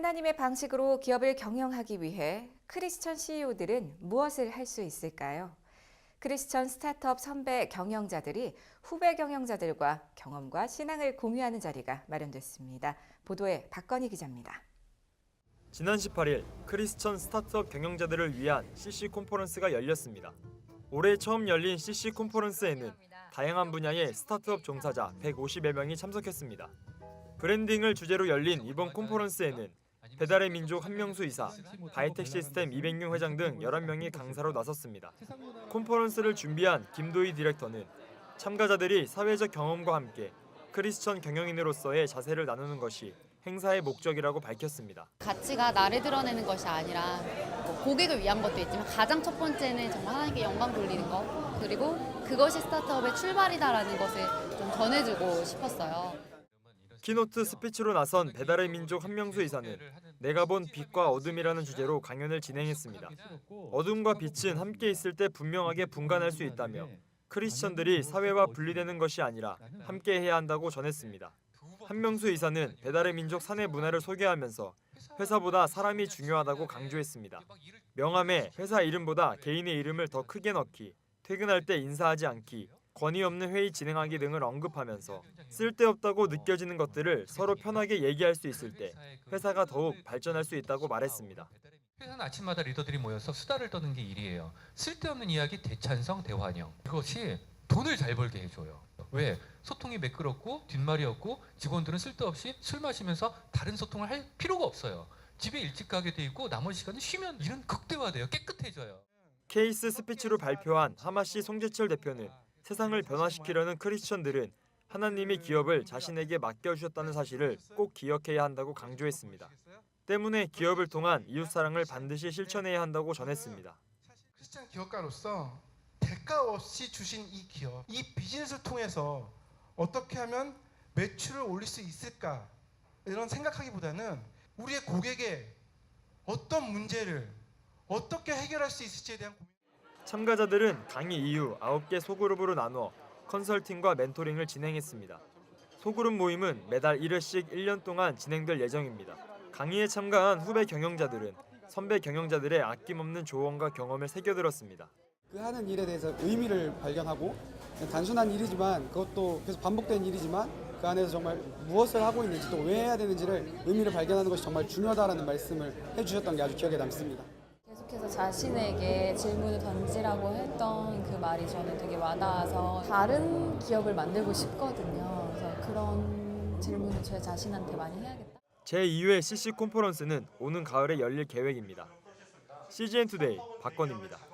하나님의 방식으로 기업을 경영하기 위해 크리스천 CEO들은 무엇을 할 수 있을까요? 크리스천 스타트업 선배 경영자들이 후배 경영자들과 경험과 신앙을 공유하는 자리가 마련됐습니다. 보도에 박건희 기자입니다. 지난 18일 크리스천 스타트업 경영자들을 위한 CC 콘퍼런스가 열렸습니다. 올해 처음 열린 CC 콘퍼런스에는 다양한 분야의 스타트업 종사자 150여 명이 참석했습니다. 브랜딩을 주제로 열린 이번 콘퍼런스에는 배달의 민족 한명수 이사, 바이텍 시스템 이백용 회장 등 11명이 강사로 나섰습니다. 콘퍼런스를 준비한 김도희 디렉터는 참가자들이 사회적 경험과 함께 크리스천 경영인으로서의 자세를 나누는 것이 행사의 목적이라고 밝혔습니다. 가치가 나를 드러내는 것이 아니라 뭐 고객을 위한 것도 있지만 가장 첫 번째는 정말 하나님께 영광 돌리는 것 그리고 그것이 스타트업의 출발이다라는 것을 좀 전해주고 싶었어요. 키노트 스피치로 나선 배달의 민족 한명수 이사는 내가 본 빛과 어둠이라는 주제로 강연을 진행했습니다. 어둠과 빛은 함께 있을 때 분명하게 분간할 수 있다며 크리스천들이 사회와 분리되는 것이 아니라 함께 해야 한다고 전했습니다. 한명수 이사는 배달의 민족 사내 문화를 소개하면서 회사보다 사람이 중요하다고 강조했습니다. 명함에 회사 이름보다 개인의 이름을 더 크게 넣기, 퇴근할 때 인사하지 않기, 권위 없는 회의 진행하기 등을 언급하면서 쓸데없다고 느껴지는 것들을 서로 편하게 얘기할 수 있을 때 회사가 더욱 발전할 수 있다고 말했습니다. 회사는 아침마다 리더들이 모여서 수다를 떠는 게 일이에요. 쓸데없는 이야기 대찬성 대환영. 그것이 돈을 잘 벌게 해줘요. 왜? 소통이 매끄럽고 뒷말이 없고 직원들은 쓸데없이 술 마시면서 다른 소통을 할 필요가 없어요. 집에 일찍 가게 돼 있고 나머지 시간은 쉬면 일은 극대화돼요. 깨끗해져요. 케이스 스피치로 발표한 하마시 송재철 대표는 세상을 변화시키려는 크리스천들은 하나님이 기업을 자신에게 맡겨주셨다는 사실을 꼭 기억해야 한다고 강조했습니다. 때문에 기업을 통한 이웃사랑을 반드시 실천해야 한다고 전했습니다. 크리스찬 기업가로서 대가 없이 주신 이 기업, 이 비즈니스를 통해서 어떻게 하면 매출을 올릴 수 있을까 이런 생각하기보다는 우리의 고객의 어떤 문제를 어떻게 해결할 수 있을지에 대한 고민. 참가자들은 강의 이후 9개 소그룹으로 나누어 컨설팅과 멘토링을 진행했습니다. 소그룹 모임은 매달 1회씩 1년 동안 진행될 예정입니다. 강의에 참가한 후배 경영자들은 선배 경영자들의 아낌없는 조언과 경험을 새겨들었습니다. 그 하는 일에 대해서 의미를 발견하고 단순한 일이지만 그것도 계속 반복되는 일이지만 그 안에서 정말 무엇을 하고 있는지 또 왜 해야 되는지를 의미를 발견하는 것이 정말 중요하다라는 말씀을 해주셨던 게 아주 기억에 남습니다. 계속해서 자신에게 질문을 던지라고 했던 그 말이 저는 되게 와닿아서 다른 기업을 만들고 싶거든요. 그래서 그런 질문을 제 자신한테 많이 해야겠다. 제2회 CC 콘퍼런스는 오는 가을에 열릴 계획입니다. CGN 투데이 박건입니다.